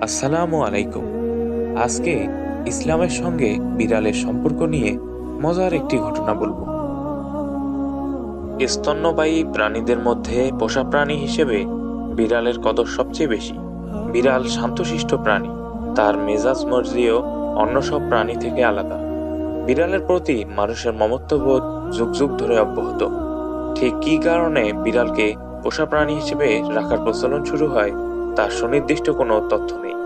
আসসালামু আলাইকুম। আজকে ইসলামের সঙ্গে বিড়ালের সম্পর্ক নিয়ে মজার একটি ঘটনা বলব। স্তন্যপায়ী প্রাণীদের মধ্যে পোষা প্রাণী হিসেবে বিড়ালের কদর সবচেয়ে বেশি। বিড়াল শান্তশিষ্ট প্রাণী, তার মেজাজ মর্জিও অন্য সব প্রাণী থেকে আলাদা। বিড়ালের প্রতি মানুষের মমত্ববোধ যুগ যুগ ধরে অব্যাহত। ঠিক কী কারণে বিড়ালকে পোষা প্রাণী হিসেবে রাখার প্রচলন শুরু হয় তার সুনির্দিষ্ট কোনো তথ্য নেই।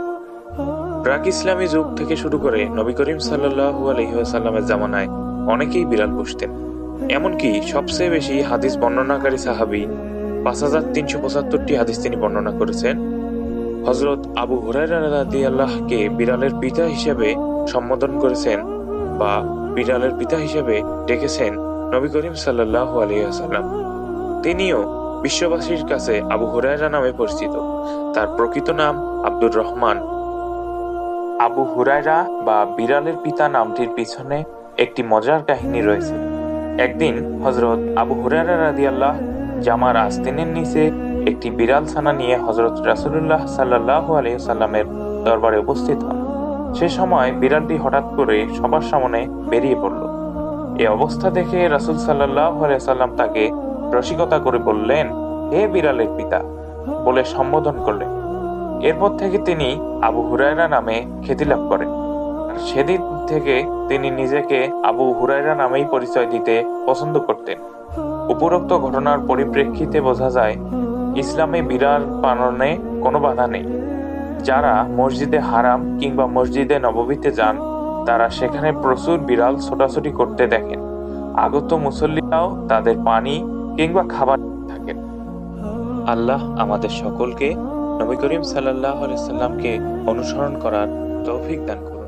প্রাক ইসলামী যুগ থেকে শুরু করে নবী করিম সাল্লাহু আলহিহাসাল্লামের জামানায় অনেকেই বিড়াল পুষতেন। এমনকি সবচেয়ে বেশি হাদিস বর্ণনাকারী সাহাবি পাঁচ হাজার তিনশো পঁচাত্তরটি হাদিস তিনি বর্ণনা করেছেন। হজরত আবু হুরাইরা আল্লাহকে বিড়ালের পিতা হিসেবে সম্বোধন করেছেন বা বিড়ালের পিতা হিসেবে ডেকেছেন নবী করিম সাল্লাহু আলহিহাসাল্লাম তিনিও বিশ্ববাসীর কাছে আবু হুরায়রা নামে পরিচিত। তার প্রকৃত নাম আব্দুর রহমান। আবু হুরায়রা বা বিড়ালের পিতা নামটির পিছনে একটি মজার কাহিনী রয়েছে। একদিন হজরত আবু হুরায়রা রাদিয়াল্লাহ জামার আস্তিনের নিচে একটি বিড়াল ছানা নিয়ে হজরত রাসুলুল্লাহ সাল্লাহ আলহিসাল্লামের দরবারে উপস্থিত হন। সে সময় বিড়ালটি হঠাৎ করে সবার সামনে বেরিয়ে পড়ল। এ অবস্থা দেখে রাসুল সাল্লাহ আলাইসাল্লাম তাকে রসিকতা করে বললেন, হে বিড়ালের পিতা, বলে সম্বোধন করলেন। এরপর থেকে তিনি আবু হুরায়রা নামে খ্যাতি লাভ করেন সেদিন থেকে তিনি নিজেকে আবু হুরায়রা নামেই পরিচয় দিতে পছন্দ করতেন। উপরোক্ত ঘটনার পরিপ্রেক্ষিতে বোঝা যায়, ইসলামে বিড়াল পালনে কোনো বাধা নেই। যারা মসজিদে হারাম কিংবা মসজিদে নববীতে যান, তারা সেখানে প্রচুর বিড়াল ছোটাছুটি করতে দেখেন। আগত মুসল্লিরাও তাদের পানি কিংবা খাবার থাকেন আল্লাহ আমাদের সকলকে নবী করিম সাল্লাহ সাল্লামকে অনুসরণ করার তৌফিক দান করুন।